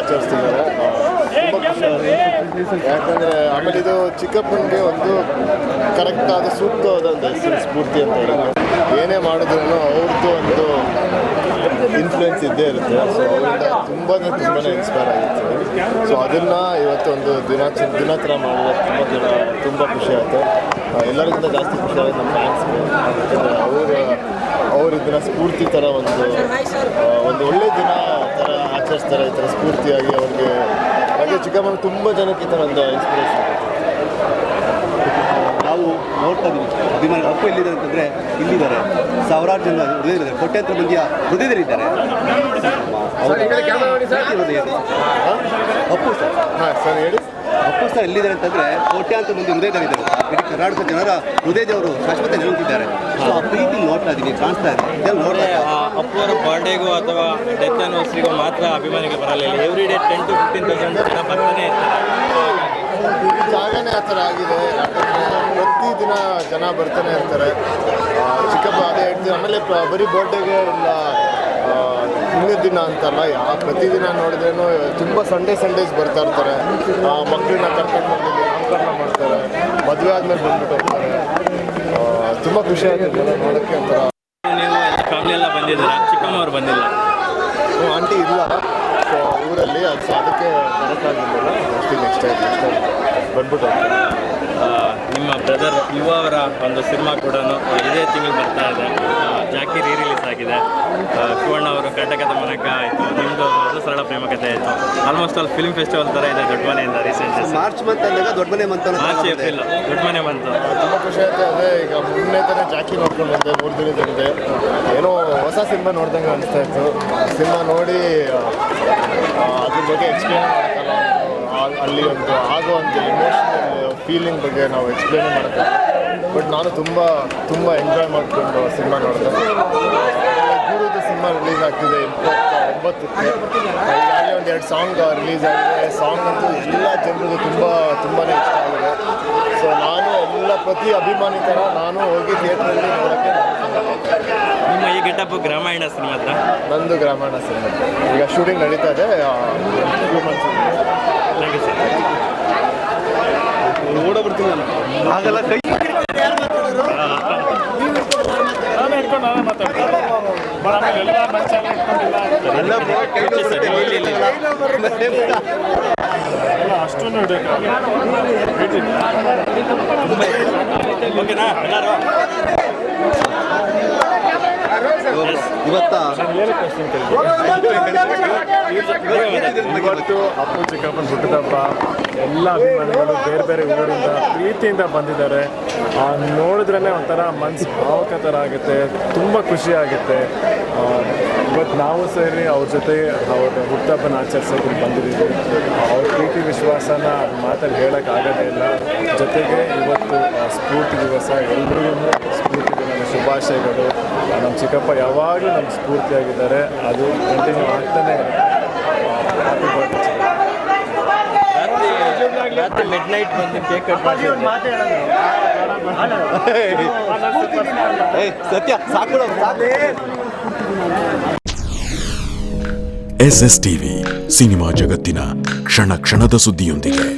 ಆಚರಿಸ್ತಿದ್ದಾರೆ. ಯಾಕಂದರೆ ಆಮೇಲೆ ಇದು ಚಿಕ್ಕಪ್ಪನಿಗೆ ಒಂದು ಕರೆಕ್ಟ್ ಕರೆಕ್ಟಾದ ಸೂಕ್ತವಾದ ಒಂದು ಹೆಸರು ಸ್ಫೂರ್ತಿ ಅಂತ ಹೇಳಿದ್ರೆ ಏನೇ ಮಾಡಿದ್ರು ಅವ್ರದ್ದು ಒಂದು ಇನ್ಫ್ಲುಯೆನ್ಸ್ ಇದ್ದೇ ಇರುತ್ತೆ. ಸೊ ಅವರಿಂದ ತುಂಬಾ ತುಂಬಾ ಇನ್ಸ್ಪೈರ್ ಆಗಿತ್ತು. ಸೊ ಅದನ್ನು ಇವತ್ತೊಂದು ದಿನ ದಿನ ಥರ ಮಾಡಿದ್ರೆ ತುಂಬ ತುಂಬ ಖುಷಿ ಆಗುತ್ತೆ. ಆ, ಎಲ್ಲರಿಗಿಂತ ಜಾಸ್ತಿ ಖುಷಿಯಾಗಿ ನಮ್ಮ ಫ್ಯಾನ್ಸ್ ಅವರು ಅವರು ಅವ್ರ ಇದನ್ನ ಸ್ಫೂರ್ತಿ ಥರ ಒಂದು ಒಂದು ಒಳ್ಳೆ ದಿನ ಥರ ಆಚರಿಸ್ತಾರೆ ಈ ಥರ ಸ್ಫೂರ್ತಿಯಾಗಿ ಅವ್ರಿಗೆ. ಹಾಗೆ ಚಿಕ್ಕಮ್ಮನ ತುಂಬ ಜನಕ್ಕೆ ಈ ಥರ ಒಂದು ಇನ್ಸ್ಪಿರೇಷನ್ ನಾವು ನೋಡ್ತಾ ಇದ್ದೀವಿ ಅಭಿಮಾನಿ ಅಪ್ಪ ಎಲ್ಲಿದ್ದಾರೆ ಅಂತಂದರೆ ಇಲ್ಲಿದ್ದಾರೆ. ಸಾವಿರಾರು ಜನ ಹೃದಯದಲ್ಲಿ ಕೋಟ್ಯಾಂತರ ಮಂದಿಯ ಹೃದಯದಲ್ಲಿದ್ದಾರೆ ಅವರ ಹೃದಯ ಅಪ್ಪು ಸರ್. ಹಾಂ ಸರ್ ಹೇಳಿ. ಸರ್ ಎಲ್ಲಿದ್ದಾರೆ ಅಂತಂದ್ರೆ ಕೋಟ್ಯಾಂತರ ಮಂದಿ ಹೃದಯದಲ್ಲಿದ್ದಾರೆ. ಇಡೀ ಕರ್ನಾಟಕ ಜನರ ಹೃದಯದವರು ಶಾಶ್ವತ ನೆಲೆಸಿದ್ದಾರೆ. ಸೊ ಆ ಪ್ರೀತಿ ನೋಡ್ತಾ ಇದ್ದೀವಿ ಕಾಣಿಸ್ತಾ ಇದೆ. ಇದೆಲ್ಲ ನೋಡ್ತಾ. ಅಪ್ಪುವರ ಬರ್ಡೇಗೂ ಅಥವಾ ಡೆತ್ ಆನಿವರ್ಸರಿಗೂ ಮಾತ್ರ ಅಭಿಮಾನಿಗಳು ಬರಲಿಲ್ಲ every day ten to fifteen thousand ಜನ ಬರ್ತಾನೆ ಜಾಗನೇ ಆ ಥರ ಆಗಿದೆ. ಪ್ರತಿ ಪ್ರತಿದಿನ ಜನ ಬರ್ತಾನೆ ಇರ್ತಾರೆ. ಚಿಕ್ಕಪ್ಪ ಅದೇ ಹೇಳ್ತೀವಿ ಆಮೇಲೆ ಬರೀ ಬರ್ಡೇಗೆ ಇಲ್ಲ ಹಿಂದಿನ ದಿನ ಅಂತಲ್ಲ ಯಾವ ಪ್ರತಿದಿನ ನೋಡಿದ್ರೇನು ತುಂಬ ಸಂಡೇ ಸಂಡೇಸ್ ಬರ್ತಾ ಇರ್ತಾರೆ. ಆ, ಮಕ್ಕಳನ್ನ ಕರ್ಕೊಂಡು ಬಂದು ನಾಮಕರಣ ಮಾಡ್ತಾರೆ ಮದುವೆ ಆದ್ಮೇಲೆ ಬಂದ್ಬಿಟ್ಟು ಹೋಗ್ತಾರೆ. ತುಂಬ ಖುಷಿ ಆಗುತ್ತೆ ನೋಡೋಕ್ಕೆ ಒಂಥರ. ನೀವು ಎಲ್ಲ ಫ್ಯಾಮಿಲಿ ಎಲ್ಲ ಬಂದಿದ್ದೀರಾ? ಚಿಕ್ಕಮ್ಮವ್ರು ಬಂದಿಲ್ಲ. ಆಂಟಿ ಇಲ್ಲ. ಸೊ ಊರಲ್ಲಿ ಅದು ಅದಕ್ಕೆ ಬರೋಕ್ಕಾಗಿಲ್ಲ. ಅಷ್ಟೇ ನೆಕ್ಸ್ಟ್ ಟೈಮ್ ನೆಕ್ಸ್ಟ್ ಟೈಮ್ ಬಂದ್ಬಿಟ್ಟು ಹೋಗ್ತಾರೆ. ನಿಮ್ಮ ಬ್ರದರ್ ಯುವ ಅವರ ಒಂದು ಸಿನಿಮಾ ಕೂಡ ಇದೇ ತಿಂಗಳು ಬರ್ತಾ ಇದೆ. ಜಾಕಿ ರೀ ರಿಲೀಸ್ ಆಗಿದೆ ಶಿವಣ್ಣ ಅವರು ಕಟಕದ ಮನಕ ಆಯಿತು. ನಿಮ್ಮದು ಅದು ಸರಳ ಪ್ರೇಮ ಕಥೆ ಆಯಿತು. ಆಲ್ಮೋಸ್ಟ್ ಅಲ್ಲಿ ಫಿಲ್ಮ್ ಫೆಸ್ಟಿವಲ್ ಥರ ಇದೆ ದೊಡ್ಡ ಮನೆಯಿಂದ ರೀಸೆಂಟ್ ಮಾರ್ಚ್ ಮಂತ್ ಅಂದಾಗ ದೊಡ್ಡ ಮನೆ ಮಂತ್ ಮಾರ್ಚ್ ಏಪ್ರಿಲ್ ದೊಡ್ಡ ಮನೆ ಬಂತು ತುಂಬ ಖುಷಿ ಆಯ್ತು. ಅದೇ ಈಗ ಮೊನ್ನೆ ಥರ ಜಾಕಿ ನೋಡ್ಕೊಂಡು ಬಂದೆ ಮೂರು ದಿನ ತೆಗೆದೆ ಏನೋ ಹೊಸ ಸಿನಿಮಾ ನೋಡ್ದಂಗೆ ಅನಿಸ್ತಾ ಇತ್ತು. ಸಿನಿಮಾ ನೋಡಿ ಅದ್ರ ಬಗ್ಗೆ ಎಕ್ಸ್ಪ್ಲೇನ್ ಮಾಡೋಕ್ಕಲ್ಲ. ಅಲ್ಲಿ ಒಂದು ಆಗೋ ಅಂತ ಇಮೋಷನಲ್ ಫೀಲಿಂಗ್ ಬಗ್ಗೆ ನಾವು ಎಕ್ಸ್ಪ್ಲೇನ್ ಮಾಡ್ತೇವೆ. ಬಟ್ ನಾನು ತುಂಬ ತುಂಬ ಎಂಜಾಯ್ ಮಾಡಿಕೊಂಡು ಸಿನಿಮಾ ನೋಡಿದೆ. ಗುರುದು ಸಿನಿಮಾ ರಿಲೀಸ್ ಆಗ್ತಿದೆ ಇಪ್ಪತ್ತ ಒಂಬತ್ತಕ್ಕೆ. ಈಗಾಗಲೇ ಒಂದು ಎರಡು ಸಾಂಗ್ ರಿಲೀಸ್ ಆಗಿದೆ. ಸಾಂಗ್ ಅಂತೂ ಎಲ್ಲ ಜನರಿಗೂ ತುಂಬ ತುಂಬಾ ಇಷ್ಟ ಆಗಿದೆ. ಸೊ ನಾನು ಎಲ್ಲ ಪ್ರತಿ ಅಭಿಮಾನಿ ಥರ ನಾನು ಹೋಗಿ ಥಿಯೇಟ್ರಲ್ಲಿ ನೋಡೋಕ್ಕೆ ನಿಮ್ಮ ಈ ಗೆಟಪ್ ಗ್ರಾಮಾಯಣ ಸಿನಿಮಾದ ನಂದು ಗ್ರಾಮಾಯಣ ಸಿನಿಮಾ ಈಗ ಶೂಟಿಂಗ್ ನಡೀತಾ ಇದೆ ಥ್ಯಾಂಕ್ ಯು ಸರ್. ನೋಡಬಿಡ್ತೀನಿ ನಾನು. ಆಗಲ್ಲ ಕೈ. ಮತ್ತೆ ಓಕೆನಾ? ಎಲ್ಲರೂ ಇವತ್ತ ಇವತ್ತು ಅಪ್ಪು ಚಿಕ್ಕಪ್ಪನ ಹುಟ್ಟಿದಪ್ಪ. ಎಲ್ಲ ಅಭಿಮಾನಿಗಳು ಬೇರೆ ಬೇರೆ ಊರಿಂದ ಪ್ರೀತಿಯಿಂದ ಬಂದಿದ್ದಾರೆ. ನೋಡಿದ್ರೇ ಒಂಥರ ಮನ್ಸು ಭಾವಕ ಥರ ಆಗುತ್ತೆ ತುಂಬ ಖುಷಿ ಆಗುತ್ತೆ. ಇವತ್ತು ನಾವು ಸೇರಿ ಅವ್ರ ಜೊತೆ ಅವ್ರ ಹುಟ್ಟಪ್ಪನ ಆಚರಿಸೋಕೆ ಬಂದಿದ್ದೀವಿ. ಅವ್ರ ಪ್ರೀತಿ ವಿಶ್ವಾಸನ ಮಾತಲ್ಲಿ ಹೇಳೋಕ್ಕಾಗೋದೇ ಇಲ್ಲ. ಜೊತೆಗೆ ಇವತ್ತು ಆ, ಸ್ಫೂರ್ತಿ ದಿವಸ ಎಲ್ರಿಗೂ ಶುಭಾಶಯಗಳು ನಮ್ಮ ಚಿಕ್ಕಪ್ಪ ಯಾವಾಗಲೂ ನಮ್ಮ ಸ್ಫೂರ್ತಿಯಾಗಿದ್ದಾರೆ. ಅದು ಕಂಟಿನ್ಯೂ ಆಗ್ತಾನೆ ಮಿಡ್ ನೈಟ್ ಬಂದು ಕೇಕ್ ಕಟ್ ಮಾಡಿ ಸತ್ಯ ಸಾಕು ಎಸ್ ಎಸ್ ಟಿವಿ ಸಿನಿಮಾ ಜಗತ್ತಿನ ಕ್ಷಣ ಕ್ಷಣದ ಸುದ್ದಿಯೊಂದಿಗೆ.